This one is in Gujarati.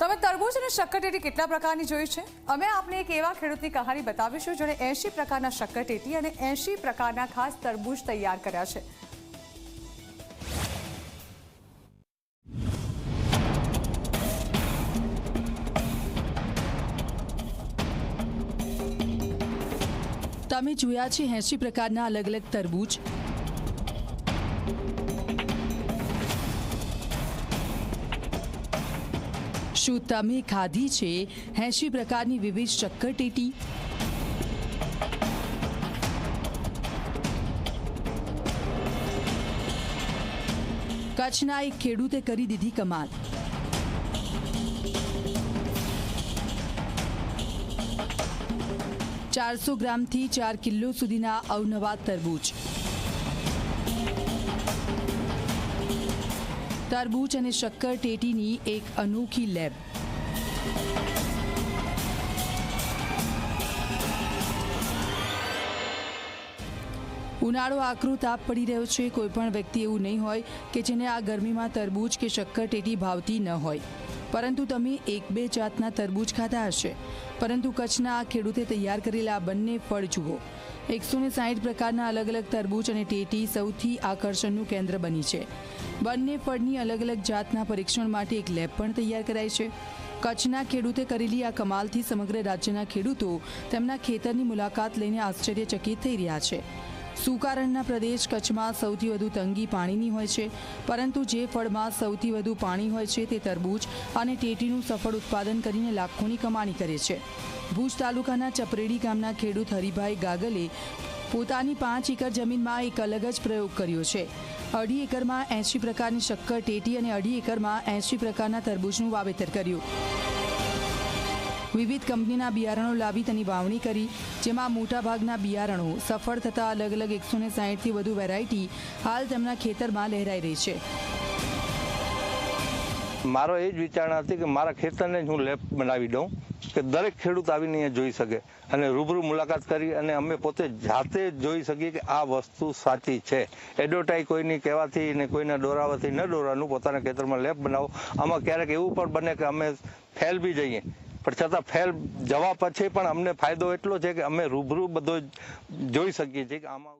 તમે તરબૂચ અને શક્કરટેટી કેટલા પ્રકારની જોઈ છે? અમે આપને એક એવા ખેડૂતની કહાની બતાવીશું જેણે એંશી પ્રકારના શક્કરટેટી અને એંશી પ્રકારના ખાસ તરબૂચ તૈયાર કર્યા છે. તમે જોયા છે એંશી પ્રકારના અલગ અલગ તરબૂચ? શું તમે ખાધી છે. એંશી પ્રકારની વિવિધ શક્કરટેટી કચ્છના એક ખેડૂતે કરી દીધી કમાલ. ચારસો ગ્રામથી ચાર કિલો સુધીના અવનવા તરબૂચ. તરબૂચ અને શક્કર ટેટીની એક અનોખી લેબ. ઉનાળો આકરો તાપ પડી રહ્યો છે. કોઈ પણ વ્યક્તિ એવું નહીં હોય કે જેને આ ગરમીમાં તરબૂચ કે શક્કર ટેટી ભાવતી ન હોય. પરંતુ તમે એક બે જાતના તરબૂચ ખાધા હશે. પરંતુ કચ્છના આ ખેડૂતે તૈયાર કરેલા આ બંને ફળ જુઓ. એકસો ને સાઠ પ્રકારના અલગ અલગ તરબૂચ અને ટેટી સૌથી આકર્ષણનું કેન્દ્ર બની છે. બંને ફળની અલગ અલગ જાતના પરીક્ષણ માટે એક લેબ પણ તૈયાર કરાઈ છે. કચ્છના ખેડૂતે કરેલી આ કમાલથી સમગ્ર રાજ્યના ખેડૂતો તેમના ખેતરની મુલાકાત લઈને આશ્ચર્યચકિત થઈ રહ્યા છે. સુકારણના પ્રદેશ કચ્છમાં સૌથી વધુ તંગી પાણીની હોય છે, પરંતુ જે ફળમાં સૌથી વધુ પાણી હોય છે તે તરબૂચ અને ટેટીનું સફળ ઉત્પાદન કરીને લાખોની કમાણી કરે છે. ભુજ તાલુકાના ચપરેડી ગામના ખેડૂત હરિભાઈ ગાગલે પોતાની પાંચ એકર જમીનમાં એક અલગ જ પ્રયોગ કર્યો છે. અઢી એકરમાં એંશી પ્રકારની શક્કર, ટેટી અને અઢી એકરમાં એંશી પ્રકારના તરબૂચનું વાવેતર કર્યું. વિવિધ કંપનીના બિયારણો લાવી તેની વાવણી કરી, જેમાં મોટાભાગના બિયારણો સફળ થતા અલગ અલગ એકસો ને સાહીઠથી વધુ વેરાયટી હાલ તેમના ખેતરમાં લહેરાઈ રહી છે. મારો એ જ વિચારણા હતી કે મારા ખેતરને જ હું લેબ બનાવી દઉં, કે દરેક ખેડૂત આવીને અહીંયા જોઈ શકે અને રૂબરૂ મુલાકાત કરી અને અમે પોતે જાતે જોઈ શકીએ કે આ વસ્તુ સાચી છે. એડવર્ટાઈ કોઈની કહેવાથી ને કોઈના દોરાવાથી ન દોરવાનું પોતાના ખેતરમાં લેબ બનાવો. આમાં ક્યારેક એવું પણ બને કે અમે ફેલ બી જઈએ. પણ છતાં ફેલ જવા પછી પણ અમને ફાયદો એટલો છે કે અમે રૂબરૂ બધો જોઈ શકીએ છીએ કે આમાં